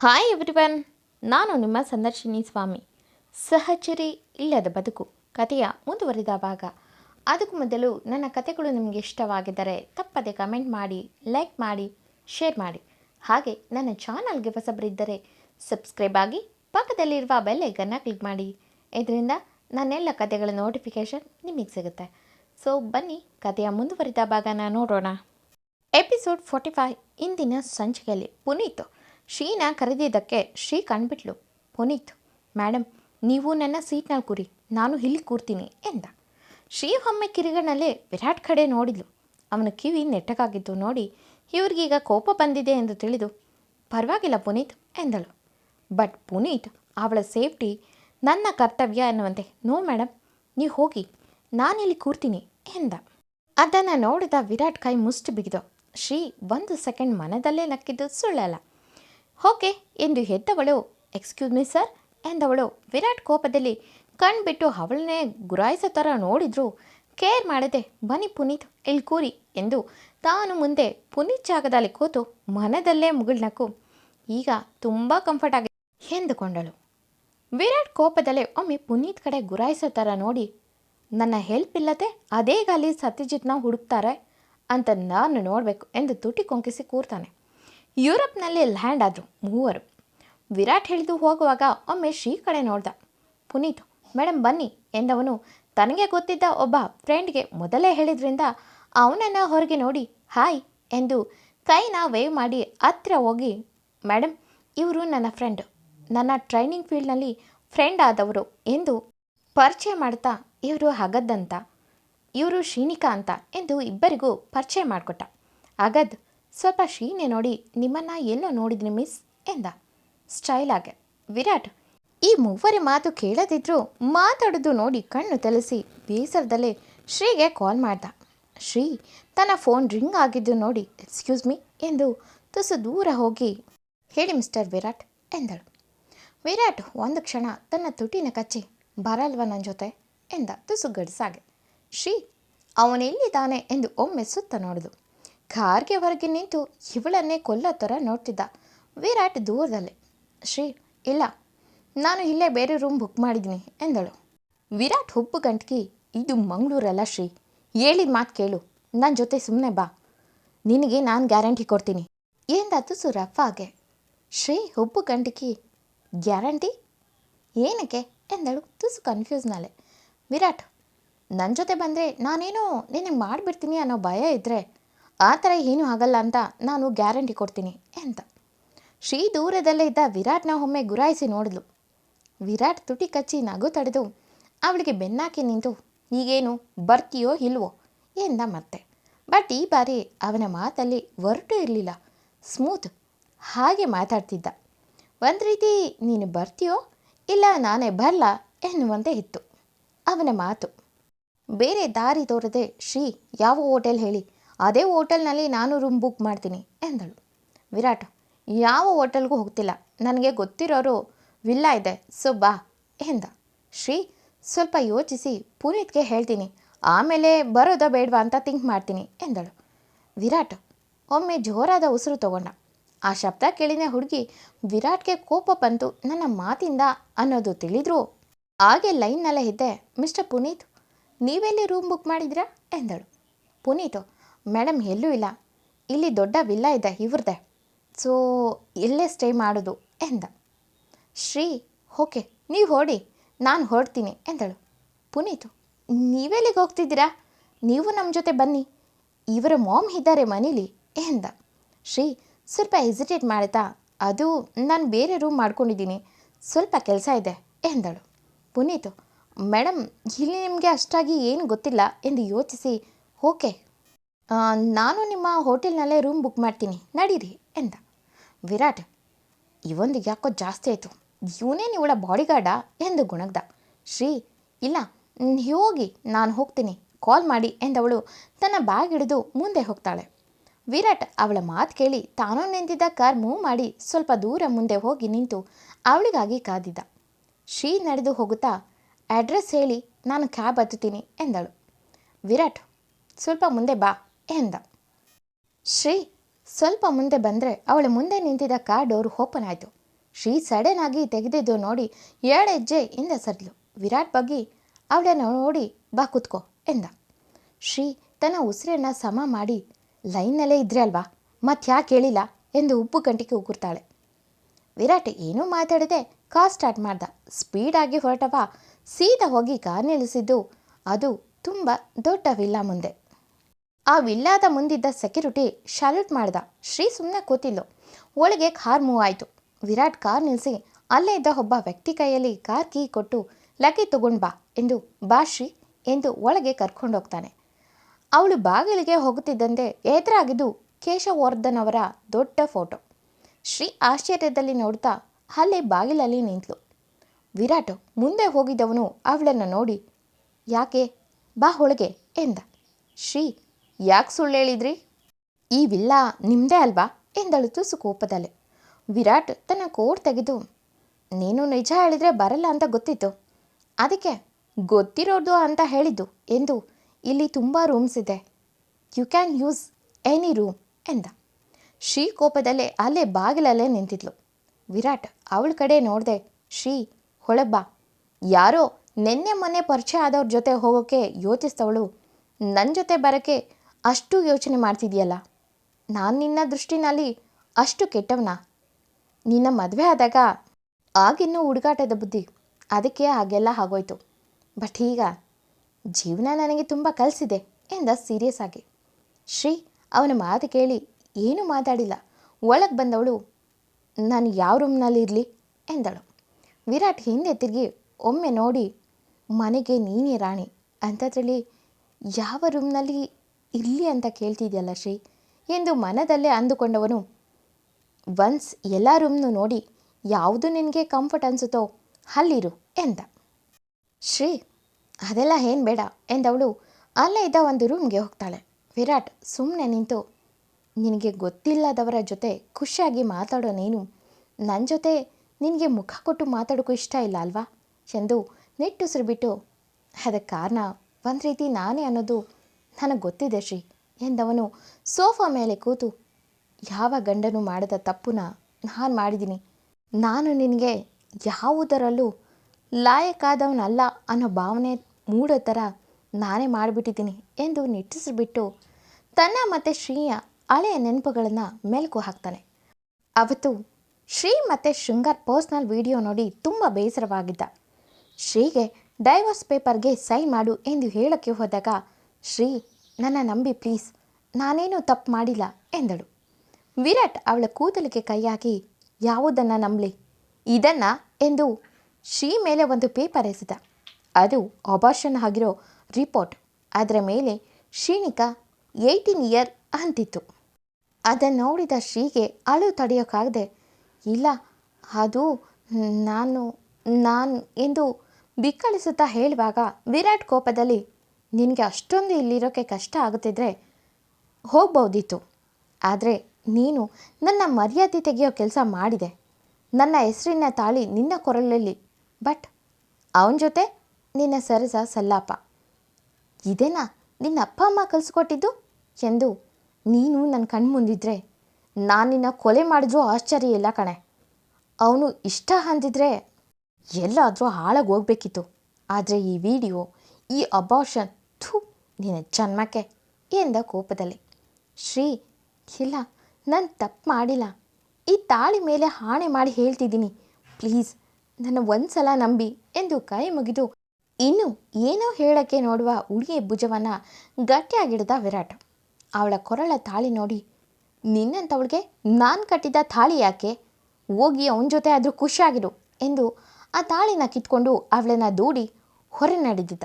Hi everyone ನಾನು ನಿಮ್ಮ ಸಂದರ್ಶಿನಿ ಸ್ವಾಮಿ. ಸಹಚರಿ ಇಲ್ಲದ ಬದುಕು ಕಥೆಯ ಮುಂದುವರಿದ ಭಾಗ. ಅದಕ್ಕೂ ಮೊದಲು ನನ್ನ ಕಥೆಗಳು ನಿಮಗೆ ಇಷ್ಟವಾಗಿದ್ದರೆ ತಪ್ಪದೆ ಕಮೆಂಟ್ ಮಾಡಿ ಲೈಕ್ ಮಾಡಿ ಶೇರ್ ಮಾಡಿ. ಹಾಗೆ ನನ್ನ ಚಾನಲ್ಗೆ ಹೊಸಬರಿದ್ದರೆ ಸಬ್ಸ್ಕ್ರೈಬ್ ಆಗಿ ಪಕ್ಕದಲ್ಲಿರುವ ಬೆಲ್ ಐಕನ್ನ ಕ್ಲಿಕ್ ಮಾಡಿ. ಇದರಿಂದ ನನ್ನೆಲ್ಲ ಕಥೆಗಳ ನೋಟಿಫಿಕೇಷನ್ ನಿಮಗೆ ಸಿಗುತ್ತೆ. ಸೊ ಬನ್ನಿ ಕಥೆಯ ಮುಂದುವರಿದ ಭಾಗನ ನೋಡೋಣ. ಎಪಿಸೋಡ್ ಫೋರ್ಟಿ ಫೈವ್ ಇಂದಿನ ಸಂಚಿಕೆಯಲ್ಲಿ ಪುನೀತ್ ಶ್ರೀನ ಕರೆದಿದ್ದಕ್ಕೆ ಶ್ರೀ ಕಣ್ಬಿಟ್ಲು. ಪುನೀತ್ ಮೇಡಮ್ ನೀವು ನನ್ನ ಸೀಟ್ನಲ್ಲಿ ಕೂರಿ, ನಾನು ಇಲ್ಲಿ ಕೂರ್ತೀನಿ ಎಂದ. ಶ್ರೀ ಒಮ್ಮೆ ಕಿರಿಗಣ್ಣಲ್ಲೇ ವಿರಾಟ್ ಕಡೆ ನೋಡಿದ್ಲು. ಅವನ ಕಿವಿ ನೆಟ್ಟಗಾಗಿದ್ದು ನೋಡಿ ಇವ್ರಿಗೀಗ ಕೋಪ ಬಂದಿದೆ ಎಂದು ತಿಳಿದು, ಪರವಾಗಿಲ್ಲ ಪುನೀತ್ ಎಂದಳು. ಬಟ್ ಪುನೀತ್, ಅವಳ ಸೇಫ್ಟಿ ನನ್ನ ಕರ್ತವ್ಯ ಎನ್ನುವಂತೆ. ನೋ ಮೇಡಮ್ ನೀವು ಹೋಗಿ, ನಾನಿಲ್ಲಿ ಕೂರ್ತೀನಿ ಎಂದ. ಅದನ್ನು ನೋಡಿದ ವಿರಾಟ್ ಕೈ ಮುಷ್ಟು ಬಿಗಿದು, ಶ್ರೀ ಒಂದು ಸೆಕೆಂಡ್ ಮನದಲ್ಲೇ ನಕ್ಕಿದ್ದು ಸುಳ್ಳಲ್ಲ. ಓಕೆ ಎಂದು ಎದ್ದವಳು ಎಕ್ಸ್ಕ್ಯೂಸ್ ಮೀ ಸರ್ ಎಂದವಳು. ವಿರಾಟ್ ಕೋಪದಲ್ಲಿ ಕಣ್ಬಿಟ್ಟು ಅವಳನ್ನೇ ಗುರಾಯಿಸೋ ಥರ ನೋಡಿದ್ರು. ಕೇರ್ ಮಾಡದೆ ಬನ್ನಿ ಪುನೀತ್, ಇಲ್ಲಿ ಕೂರಿ, ಎಂದು ತಾನು ಮುಂದೆ ಪುನೀತ್ ಜಾಗದಲ್ಲಿ ಕೂತು ಮನದಲ್ಲೇ ಮುಗುಳ್ನಕ್ಕು ಈಗ ತುಂಬ ಕಂಫರ್ಟ್ ಆಗಿದೆ ಎಂದುಕೊಂಡಳು. ವಿರಾಟ್ ಕೋಪದಲ್ಲೇ ಒಮ್ಮೆ ಪುನೀತ್ ಕಡೆ ಗುರಾಯಿಸೋ ಥರ ನೋಡಿ, ನನ್ನ ಹೆಲ್ಪ್ ಇಲ್ಲದೆ ಅದೇ ಗಾಲಿ ಸತ್ಯಜಿತ್ನ ಹುಡುಕ್ತಾರೆ ಅಂತ ನಾನು ನೋಡಬೇಕು, ಎಂದು ತುಟಿ ಕೊಂಕಿಸಿ ಕೂರ್ತಾನೆ. ಯುರೋಪ್ನಲ್ಲಿ ಲ್ಯಾಂಡ್ ಆದರು ಮೂವರು. ವಿರಾಟ್ ಹಿಡಿದು ಹೋಗುವಾಗ ಒಮ್ಮೆ ಶ್ರೀ ಕಡೆ ನೋಡ್ದ. ಪುನೀತ್ ಮೇಡಮ್ ಬನ್ನಿ, ಎಂದವನು ತನಗೆ ಗೊತ್ತಿದ್ದ ಒಬ್ಬ ಫ್ರೆಂಡ್ಗೆ ಮೊದಲೇ ಹೇಳಿದ್ರಿಂದ ಅವನನ್ನು ಹೊರಗೆ ನೋಡಿ, ಹಾಯ್, ಎಂದು ಕೈನ ವೇವ್ ಮಾಡಿ ಹತ್ತಿರ ಹೋಗಿ ಮೇಡಮ್ ಇವರು ನನ್ನ ಫ್ರೆಂಡ್. ನನ್ನ ಟ್ರೈನಿಂಗ್ ಫೀಲ್ಡ್ನಲ್ಲಿ ಫ್ರೆಂಡ್ ಆದವರು, ಎಂದು ಪರಿಚಯ ಮಾಡ್ತಾ, ಇವರು ಹಗದ್ದಂತ ಇವರು ಶ್ರೀನಿಕಾ ಅಂತ, ಎಂದು ಇಬ್ಬರಿಗೂ ಪರಿಚಯ ಮಾಡಿಕೊಟ್ಟ. ಅಗದ್ ಸ್ವಲ್ಪ ಶ್ರೀನೆ ನೋಡಿ ನಿಮ್ಮನ್ನ ಎಲ್ಲೋ ನೋಡಿದ್ರಿ ಮಿಸ್ ಎಂದ. ಸ್ಟೈಲ್ ಆಗೆ. ವಿರಾಟ್, ಈ ಮೂವರ ಮಾತು ಕೇಳದಿದ್ರು ಮಾತಾಡೋದು ನೋಡಿ ಕಣ್ಣು ತಲಸಿ ಬೇಸರದಲ್ಲೇ ಶ್ರೀಗೆ ಕಾಲ್ ಮಾಡ್ದ. ಶ್ರೀ, ತನ್ನ ಫೋನ್ ರಿಂಗ್ ಆಗಿದ್ದು ನೋಡಿ, ಎಕ್ಸ್ಕ್ಯೂಸ್ ಮೀ ಎಂದು ತುಸು ದೂರ ಹೋಗಿ, ಹೇಳಿ ಮಿಸ್ಟರ್ ವಿರಾಟ್ ಎಂದಳು. ವಿರಾಟ್ ಒಂದು ಕ್ಷಣ ತನ್ನ ತುಟಿನ ಕಚ್ಚಿ, ಬರಲ್ವ ನನ್ನ ಜೊತೆ? ಎಂದ ತುಸು ಗಡ್ಸಾಗೆ. ಶ್ರೀ ಅವನೆಲ್ಲಿದ್ದಾನೆ ಎಂದು ಒಮ್ಮೆ ಸುತ್ತ ನೋಡಿದು. ಕಾರ್ಗೆ ಹೊರಗೆ ನಿಂತು ಇವಳನ್ನೇ ಕೊಲ್ಲೋ ಥರ ನೋಡ್ತಿದ್ದ. ವಿರಾಟ್ ದೂರದಲ್ಲಿ, ಶ್ರೀ, ಇಲ್ಲ, ನಾನು ಇಲ್ಲೇ ಬೇರೆ ರೂಮ್ ಬುಕ್ ಮಾಡಿದ್ದೀನಿ, ಎಂದಳು. ವಿರಾಟ್ ಹುಬ್ಬು ಗಂಟ್ಕಿ, ಇದು ಮಂಗಳೂರಲ್ಲ ಶ್ರೀ, ಹೇಳಿದ ಮಾತು ಕೇಳು ನನ್ನ ಜೊತೆ ಸುಮ್ಮನೆ ಬಾ, ನಿನಗೆ ನಾನು ಗ್ಯಾರಂಟಿ ಕೊಡ್ತೀನಿ, ಎಂದ ತುಸು ಹಾಗೆ ಶ್ರೀ, ಹುಬ್ಬು ಗಂಟಿಕಿ, ಗ್ಯಾರಂಟಿ? ಏನಕ್ಕೆ? ಎಂದಳು ತುಸು ಕನ್ಫ್ಯೂಸ್ನಲ್ಲೇ ವಿರಾಟ್ ನನ್ನ ಜೊತೆ ಬಂದರೆ ನಾನೇನೋ ನಿನಗೆ ಮಾಡಿಬಿಡ್ತೀನಿ ಅನ್ನೋ ಭಯ ಇದ್ದರೆ ಆ ಥರ ಏನೂ ಆಗಲ್ಲ ಅಂತ ನಾನು ಗ್ಯಾರಂಟಿ ಕೊಡ್ತೀನಿ ಅಂತ ಶ್ರೀ ದೂರದಲ್ಲೇ ಇದ್ದ ವಿರಾಟ್ನ ಒಮ್ಮೆ ಗುರಾಯಿಸಿ ನೋಡಿದ್ಲು. ವಿರಾಟ್ ತುಟಿ ಕಚ್ಚಿ ನಗು ತಡೆದು ಅವಳಿಗೆ ಬೆನ್ನಾಕಿ ನಿಂತು, ಈಗೇನು ಬರ್ತೀಯೋ ಇಲ್ವೋ? ಎಂದ ಮತ್ತೆ. ಬಟ್ ಈ ಬಾರಿ ಅವನ ಮಾತಲ್ಲಿ ಒರಟು ಇರಲಿಲ್ಲ. ಸ್ಮೂತ್ ಹಾಗೆ ಮಾತಾಡ್ತಿದ್ದ. ಒಂದು ರೀತಿ ನೀನು ಬರ್ತೀಯೋ ಇಲ್ಲ ನಾನೇ ಬರಲ್ಲ ಎನ್ನುವಂತೆ ಇತ್ತು ಅವನ ಮಾತು. ಬೇರೆ ದಾರಿ ತೋರದೆ ಶ್ರೀ ಯಾವ ಹೋಟೆಲ್ ಹೇಳಿ ಅದೇ ಹೋಟೆಲ್ನಲ್ಲಿ ನಾನು ರೂಮ್ ಬುಕ್ ಮಾಡ್ತೀನಿ ಎಂದಳು. ವಿರಾಟ್, ಯಾವ ಹೋಟೆಲ್ಗೂ ಹೋಗ್ತಿಲ್ಲ. ನನಗೆ ಗೊತ್ತಿರೋರು ವಿಲ್ಲ ಇದೆ, ಸೊ ಬಾ ಎಂದ. ಶ್ರೀ, ಸ್ವಲ್ಪ ಯೋಚಿಸಿ ಪುನೀತ್ಗೆ ಹೇಳ್ತೀನಿ, ಆಮೇಲೆ ಬರೋದಾ ಬೇಡವಾ ಅಂತ ಥಿಂಕ್ ಮಾಡ್ತೀನಿ ಎಂದಳು. ವಿರಾಟ್, ಒಮ್ಮೆ ಜೋರಾದ ಉಸಿರು ತಗೊಂಡ. ಆ ಶಬ್ದ ಕೇಳಿದ ಹುಡುಗಿ ವಿರಾಟ್ಗೆ ಕೋಪ ಬಂತು, ನನ್ನ ಮಾತಿಂದ ಅನ್ನೋದು ತಿಳಿದ್ರು ಹಾಗೆ ಲೈನ್ನಲ್ಲೇ ಇದ್ದೆ, ಮಿಸ್ಟರ್ ಪುನೀತ್, ನೀವೆಲ್ಲಿ ರೂಮ್ ಬುಕ್ ಮಾಡಿದ್ರಾ ಎಂದಳು. ಪುನೀತು ಮೇಡಮ್, ಎಲ್ಲೂ ಇಲ್ಲ. ಇಲ್ಲಿ ದೊಡ್ಡ ವಿಲ್ಲ ಇದೆ ಇವ್ರದ್ದೆ ಸೊ, ಇಲ್ಲೇ ಸ್ಟೇ ಮಾಡೋದು ಎಂದ. ಶ್ರೀ, ಓಕೆ, ನೀವು ಹೊಡಿ ನಾನು ಹೊರಡ್ತೀನಿ ಎಂದಳು. ಪುನೀತು, ನೀವೆಲ್ಲಿಗೆ ಹೋಗ್ತಿದ್ದೀರಾ? ನೀವು ನಮ್ಮ ಜೊತೆ ಬನ್ನಿ. ಇವರ ಮಾಮ್ ಇದ್ದಾರೆ ಮನೇಲಿ ಎಂದ. ಶ್ರೀ, ಸ್ವಲ್ಪ ಹೆಸಿಟೇಟ್ ಮಾಡ್ತಾ, ಅದು ನಾನು ಬೇರೆ ರೂಮ್ ಮಾಡ್ಕೊಂಡಿದ್ದೀನಿ, ಸ್ವಲ್ಪ ಕೆಲಸ ಇದೆ ಎಂದಳು. ಪುನೀತು, ಮೇಡಮ್, ಇಲ್ಲಿ ನಿಮಗೆ ಅಷ್ಟಾಗಿ ಏನು ಗೊತ್ತಿಲ್ಲ ಎಂದು ಯೋಚಿಸಿ, ಓಕೆ ನಾನು ನಿಮ್ಮ ಹೋಟೆಲ್ನಲ್ಲೇ ರೂಮ್ ಬುಕ್ ಮಾಡ್ತೀನಿ. ನಡೀರಿ ಎಂದ. ವಿರಾಟ್, ಇವೊಂದು ಯಾಕೋ ಜಾಸ್ತಿ ಆಯಿತು. ಇವನೇ ಇವಳ ಬಾಡಿಗಾರ್ಡಾ ಎಂದು ಗುಣಗ್ದ. ಶ್ರೀ, ಇಲ್ಲ ಹೋಗಿ, ನಾನು ಹೋಗ್ತೀನಿ. ಕಾಲ್ ಮಾಡಿ ಎಂದವಳು ತನ್ನ ಬ್ಯಾಗ್ ಹಿಡಿದು ಮುಂದೆ ಹೋಗ್ತಾಳೆ. ವಿರಾಟ್ ಅವಳ ಮಾತು ಕೇಳಿ ತಾನು ನಿಂತಿದ್ದ ಕಾರ್ ಮೂವ್ ಮಾಡಿ ಸ್ವಲ್ಪ ದೂರ ಮುಂದೆ ಹೋಗಿ ನಿಂತು ಅವಳಿಗಾಗಿ ಕಾದಿದ್ದ. ಶ್ರೀ ನಡೆದು ಹೋಗುತ್ತಾ, ಅಡ್ರೆಸ್ ಹೇಳಿ, ನಾನು ಕ್ಯಾಬ್ ಹತ್ತುತ್ತೀನಿ, ಎಂದಳು. ವಿರಾಟ್, ಸ್ವಲ್ಪ ಮುಂದೆ ಬಾ. ಎಂದ. ಶ್ರೀ ಸ್ವಲ್ಪ ಮುಂದೆ ಬಂದರೆ ಅವಳ ಮುಂದೆ ನಿಂತಿದ್ದ ಕಾರ್ ಡೋರ್ ಓಪನ್ ಆಯಿತು. ಶ್ರೀ ಸಡನ್ ಆಗಿ ತೆಗೆದಿದ್ದು ನೋಡಿ ಏಳು ಹೆಜ್ಜೆ ಇಂದ ಸರಿದ್ಲು ವಿರಾಟ್ ಬಗ್ಗಿ, ಅವಳನ್ನು ನೋಡಿ ಬಾ ಕೂತ್ಕೋ, ಎಂದ. ಶ್ರೀ ತನ್ನ ಉಸಿರನ್ನು ಸಮ ಮಾಡಿ ಲೈನ್ನಲ್ಲೇ ಇದ್ರೆ ಅಲ್ವಾ? ಮತ್ತೆ ಯಾಕೆ ಹೇಳಿಲ್ಲ? ಎಂದು ಉಪ್ಪು ಗಂಟಿಗೆ ಉಗುರ್ತಾಳೆ. ವಿರಾಟ್ ಏನೂ ಮಾತಾಡದೆ ಕಾರ್ ಸ್ಟಾರ್ಟ್ ಮಾಡ್ದ. ಸ್ಪೀಡಾಗಿ ಹೊರಟವ. ಸೀದಾ ಹೋಗಿ ಕಾರ್ ನಿಲ್ಲಿಸಿದ್ದು. ಅದು ತುಂಬ ದೊಡ್ಡ ವಿಲ್ಲಾ ಮುಂದೆ. ಆ ವಿಲ್ಲಾದ ಮುಂದಿದ್ದ ಸೆಕ್ಯುರಿಟಿ ಶಾಲ್ಯೂಟ್ ಮಾಡ್ದ. ಶ್ರೀ ಸುಮ್ಮನೆ ಕೂತಿಲ್ಲು ಒಳಗೆ ಕಾರ್ ಮೂವ್ ಆಯಿತು. ವಿರಾಟ್ ಕಾರ್ ನಿಲ್ಲಿಸಿ ಅಲ್ಲೇ ಇದ್ದ ಒಬ್ಬ ವ್ಯಕ್ತಿ ಕೈಯಲ್ಲಿ ಕಾರ್ ಕೀ ಕೊಟ್ಟು, ಲಕ್ಕಿ ತಗೊಂಡು ಬಾ ಎಂದು ಬಾ ಶ್ರೀ ಎಂದು ಒಳಗೆ ಕರ್ಕೊಂಡು ಹೋಗ್ತಾನೆ. ಅವಳು ಬಾಗಿಲಿಗೆ ಹೋಗುತ್ತಿದ್ದಂತೆ ಎದುರಾಗಿದ್ದು ಕೇಶವರ್ಧನ್ ಅವರ ದೊಡ್ಡ ಫೋಟೋ. ಶ್ರೀ ಆಶ್ಚರ್ಯದಲ್ಲಿ ನೋಡ್ತಾ ಅಲ್ಲೇ ಬಾಗಿಲಲ್ಲಿ ನಿಂತಳು ವಿರಾಟ್ ಮುಂದೆ ಹೋಗಿದ್ದವನು ಅವಳನ್ನು ನೋಡಿ, ಯಾಕೆ? ಬಾ ಒಳಗೆ ಎಂದ. ಶ್ರೀ ಯಾಕೆ ಸುಳ್ಳು ಹೇಳಿದ್ರಿ ಈ ವಿಲ್ಲಾ ನಿಮ್ಮದೇ ಅಲ್ವಾ? ಎಂದಳು ತುಸು ಕೋಪದಲ್ಲೇ ವಿರಾಟ್ ತನ್ನ ಕೋಟ್ ತೆಗೆದು, ನೀನು ನಿಜ ಹೇಳಿದರೆ ಬರಲ್ಲ ಅಂತ ಗೊತ್ತಿತ್ತು. ಅದಕ್ಕೆ ಗೊತ್ತಿರೋದು ಅಂತ ಹೇಳಿದ್ದು ಎಂದು ಇಲ್ಲಿ ತುಂಬ ರೂಮ್ಸ್ ಇದೆ. You can use any room ಎಂದ. ಶ್ರೀ ಕೋಪದಲ್ಲೇ ಅಲ್ಲೇ ಬಾಗಿಲಲ್ಲೇ ನಿಂತಿದ್ಲು. ವಿರಾಟ್ ಅವಳ ಕಡೆ ನೋಡಿದೆ ಶ್ರೀ ಹೊಳಬ್ಬ ಯಾರೋ ನಿನ್ನೆ ಮೊನ್ನೆ ಪರಿಚಯ ಆದವ್ರ ಜೊತೆ ಹೋಗೋಕ್ಕೆ ಯೋಚಿಸ್ತವಳು ನನ್ನ ಜೊತೆ ಬರೋಕ್ಕೆ ಅಷ್ಟು ಯೋಚನೆ ಮಾಡ್ತಿದೆಯಲ್ಲ? ನಾನು ನಿನ್ನ ದೃಷ್ಟಿನಲ್ಲಿ ಅಷ್ಟು ಕೆಟ್ಟವನ? ನಿನ್ನ ಮದುವೆ ಆದಾಗ ಆಗಿನ್ನೂ ಹುಡುಗಾಟದ ಬುದ್ಧಿ ಅದಕ್ಕೆ ಹಾಗೆಲ್ಲ ಆಗೋಯ್ತು. ಬಟ್ ಈಗ ಜೀವನ ನನಗೆ ತುಂಬ ಕಲಿಸಿದೆ ಎಂದ ಸೀರಿಯಸ್ ಆಗಿ. ಶ್ರೀ, ಅವನ ಮಾತು ಕೇಳಿ ಏನೂ ಮಾತಾಡಿಲ್ಲ. ಒಳಗೆ ಬಂದವಳು, ನಾನು ಯಾವ ರೂಮ್ನಲ್ಲಿ ಇರಲಿ? ಎಂದಳು. ವಿರಾಟ್ ಹಿಂದೆ ತಿರುಗಿ ಒಮ್ಮೆ ನೋಡಿ, ಮನೆಗೆ ನೀನೇ ರಾಣಿ. ಅಂಥದ್ರಲ್ಲಿ ಯಾವ ರೂಮ್ನಲ್ಲಿ ಇರಲಿ ಅಂತ ಕೇಳ್ತಿದ್ಯಲ್ಲ ಶ್ರೀ? ಎಂದು ಮನದಲ್ಲೇ ಅಂದುಕೊಂಡವನು ಒನ್ಸ್ ಎಲ್ಲ ರೂಮ್ನು ನೋಡಿ, ಯಾವುದು ನಿನಗೆ ಕಂಫರ್ಟ್ ಅನಿಸುತ್ತೋ ಅಲ್ಲಿರು ಎಂದ. ಶ್ರೀ, ಅದೆಲ್ಲ ಏನು ಬೇಡ ಎಂದವಳು, ಅಲ್ಲೇ ಇದ್ದ ಒಂದು ರೂಮ್ಗೆ ಹೋಗ್ತಾಳೆ. ವಿರಾಟ್ ಸುಮ್ಮನೆ ನಿಂತು, ನಿನಗೆ ಗೊತ್ತಿಲ್ಲದವರ ಜೊತೆ ಖುಷಿಯಾಗಿ ಮಾತಾಡೋ ನೀನು ನನ್ನ ಜೊತೆ ನಿನಗೆ ಮುಖ ಕೊಟ್ಟು ಮಾತಾಡೋಕ್ಕೂ ಇಷ್ಟ ಇಲ್ಲ ಅಲ್ವಾ? ಎಂದು ನಿಟ್ಟುಸಿರು ಬಿಟ್ಟು, ಅದಕ್ಕೆ ಕಾರಣ, ಒಂದು ರೀತಿ ನಾನೇ ಅನ್ನೋದು ನನಗೆ ಗೊತ್ತಿದೆ ಶ್ರೀ ಎಂದವನು ಸೋಫಾ ಮೇಲೆ ಕೂತು, ಯಾವ ಗಂಡನು ಮಾಡದ ತಪ್ಪುನ ನಾನು ಮಾಡಿದ್ದೀನಿ ನಾನು ನಿನಗೆ ಯಾವುದರಲ್ಲೂ ಲಾಯಕ್ಕಾದವನಲ್ಲ ಅನ್ನೋ ಭಾವನೆ ಮೂಡೋ ಥರ ನಾನೇ ಮಾಡಿಬಿಟ್ಟಿದ್ದೀನಿ ಎಂದು ನಿಟ್ಟಿಸಿಬಿಟ್ಟು ತನ್ನ ಮತ್ತು ಶ್ರೀಯ ಹಳೆಯ ನೆನಪುಗಳನ್ನು ಮೆಲುಕು ಹಾಕ್ತಾನೆ. ಅವತ್ತು ಶ್ರೀ ಮತ್ತು ಶೃಂಗಾರ್ ಪರ್ಸ್ನಲ್ ವಿಡಿಯೋ ನೋಡಿ ತುಂಬ ಬೇಸರವಾಗಿದ್ದ. ಶ್ರೀಗೆ ಡೈವರ್ಸ್ ಪೇಪರ್ಗೆ ಸೈನ್ ಮಾಡು ಎಂದು ಹೇಳೋಕ್ಕೆ ಹೋದಾಗ ಶ್ರೀ, ನನ್ನ ನಂಬಿ ಪ್ಲೀಸ್, ನಾನೇನೂ ತಪ್ಪು ಮಾಡಿಲ್ಲ ಎಂದಳು. ವಿರಾಟ್ ಅವಳ ಕೂದಲಿಗೆ ಕೈ ಹಾಕಿ ಯಾವುದನ್ನು ನಂಬಲಿ? ಇದನ್ನು ಎಂದು ಶ್ರೀ ಮೇಲೆ ಒಂದು ಪೇಪರ್ ಎಸೆದ. ಅದು ಅಬಾರ್ಷನ್ ಆಗಿರೋ ರಿಪೋರ್ಟ್. ಅದರ ಮೇಲೆ ಶ್ರೀನಿಕಾ ಏಯ್ಟೀನ್ ಇಯರ್ ಅಂತಿತ್ತು. ಅದನ್ನು ನೋಡಿದ ಶ್ರೀಗೆ ಅಳು ತಡೆಯೋಕ್ಕಾಗದೆ ಇಲ್ಲ, ಅದು ನಾನು ನಾನು ಎಂದು ಬಿಕ್ಕಳಿಸುತ್ತಾ ಹೇಳುವಾಗ ವಿರಾಟ್ ಕೋಪದಲ್ಲಿ ನಿನಗೆ ಅಷ್ಟೊಂದು ಇಲ್ಲಿರೋಕ್ಕೆ ಕಷ್ಟ ಆಗುತ್ತಿದ್ರೆ ಹೋಗ್ಬೋದಿತ್ತು. ಆದರೆ ನೀನು ನನ್ನ ಮರ್ಯಾದೆ ತೆಗೆಯೋ ಕೆಲಸ ಮಾಡಿದೆ. ನನ್ನ ಹೆಸರಿನ ತಾಳಿ ನಿನ್ನ ಕೊರಳಲ್ಲಿ. ಬಟ್ ಅವನ ಜೊತೆ ನಿನ್ನ ಸರಸ ಸಲ್ಲಾಪ. ಇದೇನಾ ನಿನ್ನ ಅಪ್ಪ ಅಮ್ಮ ಕಲಿಸ್ಕೊಟ್ಟಿದ್ದು? ಎಂದು ನೀನು ನನ್ನ ಕಣ್ಮುಂದಿದ್ರೆ ನಾನು ನಿನ್ನ ಕೊಲೆ ಮಾಡಿದ್ರೂ ಆಶ್ಚರ್ಯ ಇಲ್ಲ ಕಣೆ. ಅವನು ಇಷ್ಟ ಅಂದಿದ್ರೆ ಎಲ್ಲಾದರೂ ಹಾಳಾಗಿ ಹೋಗ್ಬೇಕಿತ್ತು. ಆದರೆ ಈ ವಿಡಿಯೋ ಈ ಅಬಾರ್ಷನ್ ಥೂ ನಿನ್ನ ಜನ್ಮಕ್ಕೆ ಎಂದ ಕೋಪದಲ್ಲಿ. ಶ್ರೀ, ಇಲ್ಲ, ನಾನು ತಪ್ಪು ಮಾಡಿಲ್ಲ. ಈ ತಾಳಿ ಮೇಲೆ ಹಾಣೆ ಮಾಡಿ ಹೇಳ್ತಿದ್ದೀನಿ. ಪ್ಲೀಸ್, ನನ್ನ ಒಂದ್ಸಲ ನಂಬಿ ಎಂದು ಕೈ ಮುಗಿದು ಇನ್ನು ಏನೋ ಹೇಳಕ್ಕೆ ನೋಡುವ ಹುಡುಗಿಯ ಭುಜವನ್ನು ಗಟ್ಟಿಯಾಗಿಡ್ದ ವಿರಾಟ್. ಅವಳ ಕೊರಳ ತಾಳಿ ನೋಡಿ. ನಿನ್ನಂಥವಳಿಗೆ ನಾನು ಕಟ್ಟಿದ ತಾಳಿ ಯಾಕೆ? ಹೋಗಿ ಅವನ ಜೊತೆ ಆದರೂ ಖುಷಿಯಾಗಿರು ಎಂದು ಆ ತಾಳಿನ ಕಿತ್ಕೊಂಡು ಅವಳನ್ನು ದೂಡಿ ಹೊರ ನಡೆದಿದ್ದ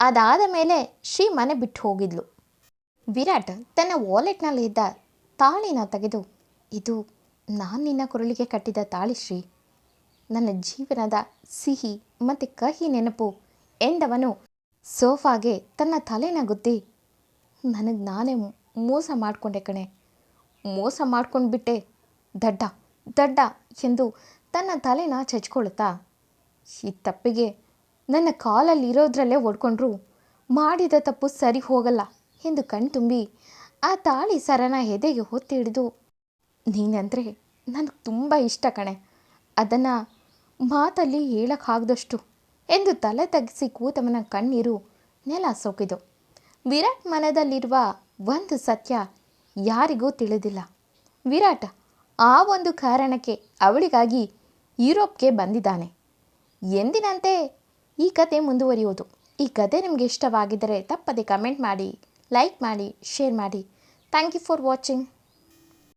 ಅದಾದ ಮೇಲೆ ಶ್ರೀ ಮನೆ ಬಿಟ್ಟು ಹೋಗಿದ್ಲು. ವಿರಾಟ್ ತನ್ನ ವಾಲೆಟ್ನಲ್ಲಿದ್ದ ತಾಳಿನ ತೆಗೆದು, ಇದು ನಾನು ನಿನ್ನ ಕೊರಳಿಗೆ ಕಟ್ಟಿದ ತಾಳಿ ಶ್ರೀ. ನನ್ನ ಜೀವನದ ಸಿಹಿ ಮತ್ತು ಕಹಿ ನೆನಪು ಎಂದವನು ಸೋಫಾಗೆ ತನ್ನ ತಲೆನ ಗುದ್ದಿ, ನನಗೆ ನಾನೇ ಮೋಸ ಮಾಡಿಕೊಂಡೆ ಕಣೆ. ಮೋಸ ಮಾಡ್ಕೊಂಡ್ಬಿಟ್ಟೆ ದಡ್ಡ ದಡ್ಡ ಎಂದು ತನ್ನ ತಲೆನ ಚಚ್ಕೊಳ್ತಾ, ಈ ತಪ್ಪಿಗೆ ನನ್ನ ಕಾಲಲ್ಲಿ ಇರೋದ್ರಲ್ಲೇ ಓಡ್ಕೊಂಡ್ರು. ಮಾಡಿದ ತಪ್ಪು ಸರಿ ಹೋಗಲ್ಲ ಎಂದು ಕಣ್ತುಂಬಿ ಆ ತಾಳಿ ಸರನ ಎದೆಗೆ ಹೊತ್ತಿ ಹಿಡಿದು ನೀನಂದರೆ ನನಗೆ ತುಂಬ ಇಷ್ಟ ಕಣೆ, ಅದನ್ನು ಮಾತಲ್ಲಿ ಹೇಳೋಕ್ಕಾಗ್ದಷ್ಟು ಎಂದು ತಲೆ ತಗ್ಗಿಸಿ ಕೂತವನ ಕಣ್ಣೀರು ನೆಲ ಸೋಕಿದು ವಿರಾಟ್ ಮನದಲ್ಲಿರುವ ಒಂದು ಸತ್ಯ ಯಾರಿಗೂ ತಿಳಿದಿಲ್ಲ. ವಿರಾಟ್ ಆ ಒಂದು ಕಾರಣಕ್ಕೆ ಅವಳಿಗಾಗಿ ಯುರೋಪ್ಗೆ ಬಂದಿದ್ದಾನೆ. ಎಂದಿನಂತೆ ಈ ಕತೆ ಮುಂದುವರಿಯುವುದು. ಈ ಕತೆ ನಿಮಗೆ ಇಷ್ಟವಾಗಿದ್ದರೆ ತಪ್ಪದೆ ಕಮೆಂಟ್ ಮಾಡಿ, ಲೈಕ್ ಮಾಡಿ, ಶೇರ್ ಮಾಡಿ. Thank you for watching.